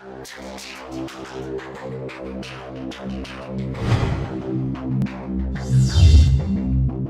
Thank you.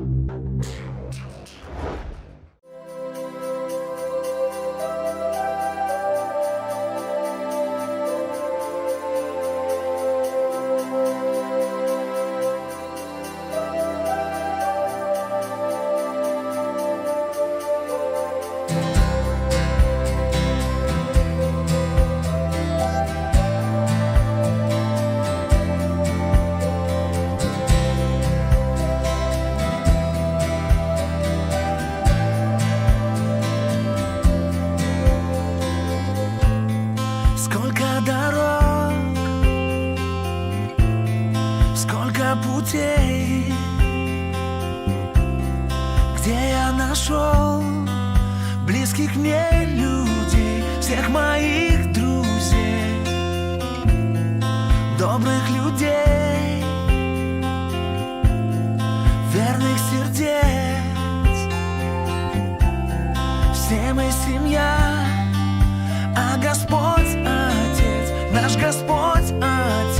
нашел близких мне людей, всех моих друзей, добрых людей, верных сердец. Все мы семья, а Господь Отец, наш Господь Отец.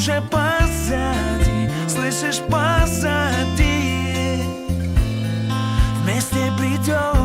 уже позади, слышишь, позади. Вместе придем.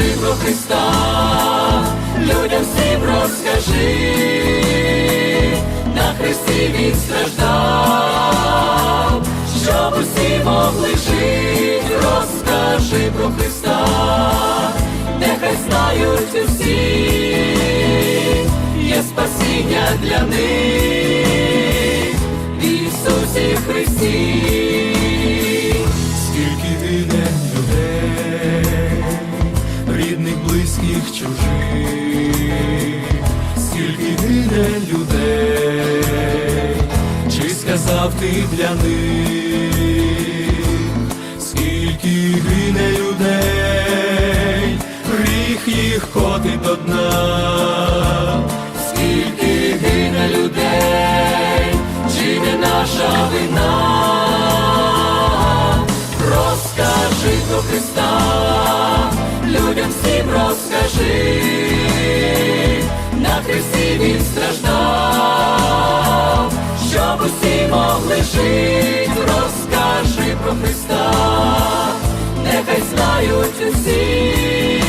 Розкажи про Христа, людям всім розкажи, на Христі Він страждав, щоб усі могли жити, розкажи про Христа, нехай знають усі, є спасіння для них. В Ісусі Христі. Чужих, скільки гине людей, чи сказав ти для них, скільки гине людей, гріх їх котить до дна, Скільки гине людей, чи не наша вина? Розкажи про Христа, всім розкажи, на Христі Він страждав, щоб усі могли жити, розкажи про Христа, нехай знають усі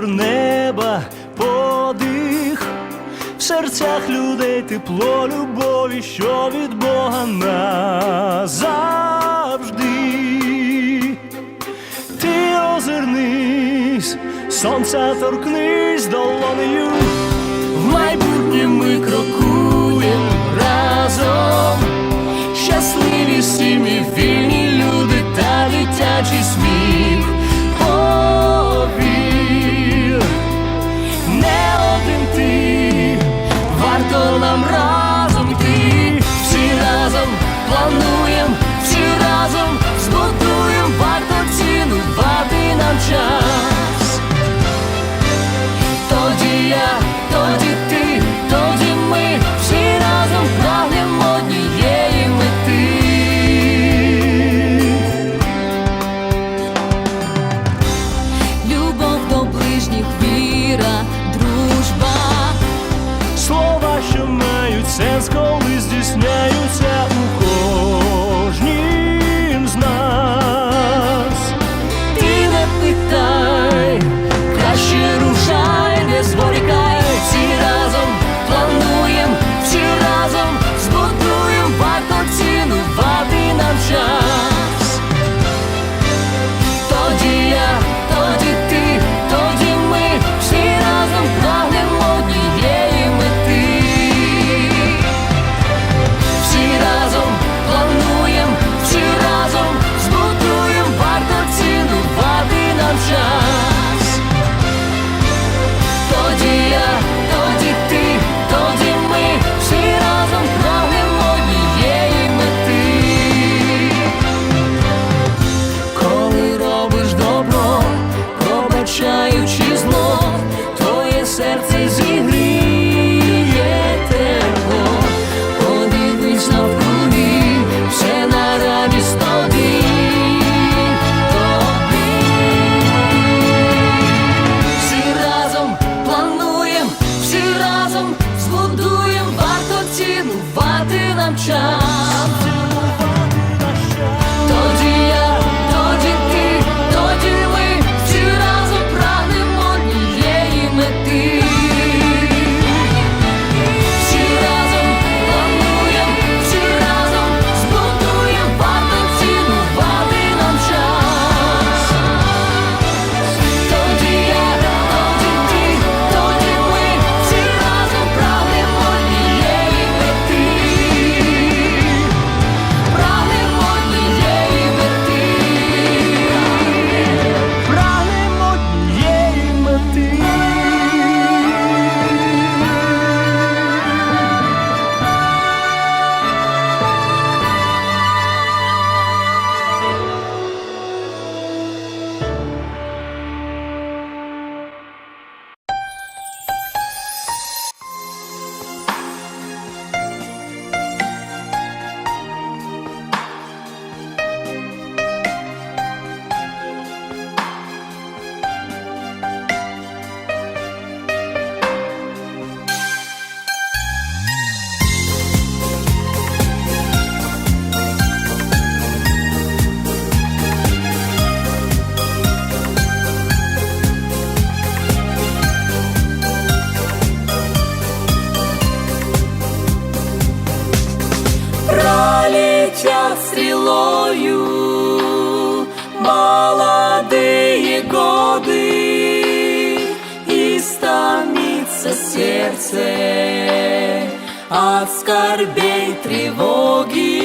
вітер неба, подих, в серцях людей тепло любові, що від Бога назавжди. Ти озирнись, сонця торкнись долонею, в майбутнє ми крокуємо разом. Щасливі сім'ї, вільні люди та дитячий сміх. Один ти, варто нам разом йти, всі разом плануємо, летят стрелою молодые годы, и стомится сердце от скорбей тревоги.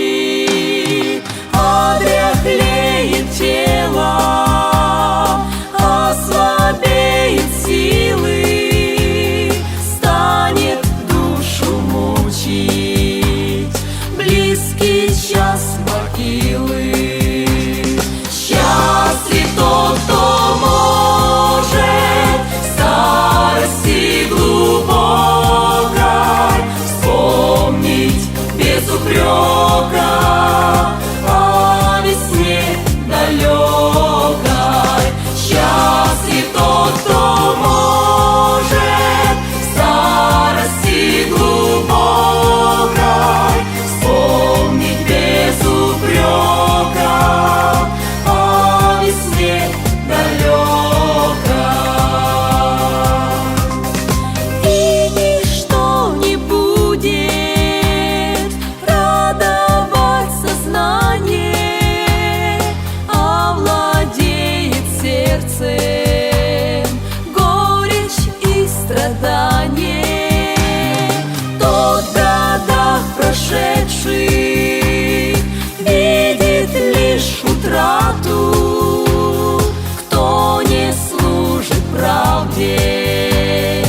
сумасшедший Видит лишь утрату. Кто не служит правде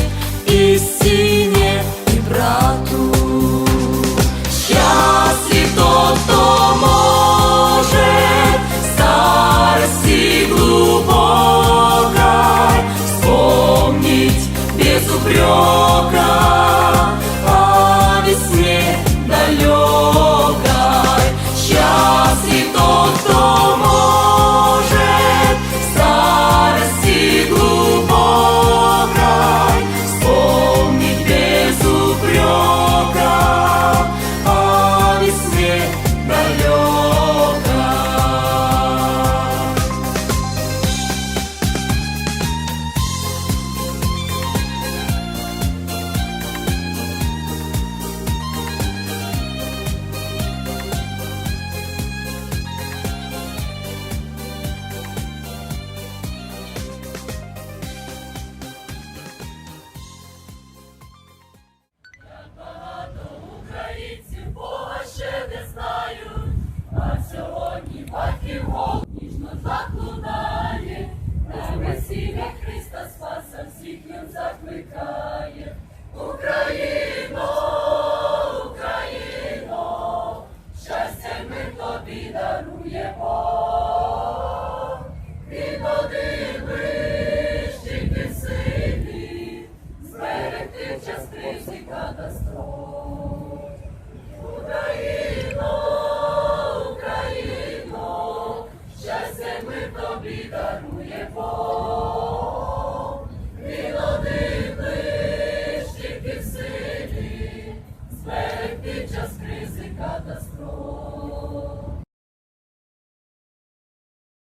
Истине и брату? Счастлив тот, кто может Старости глубокой Вспомнить без упрека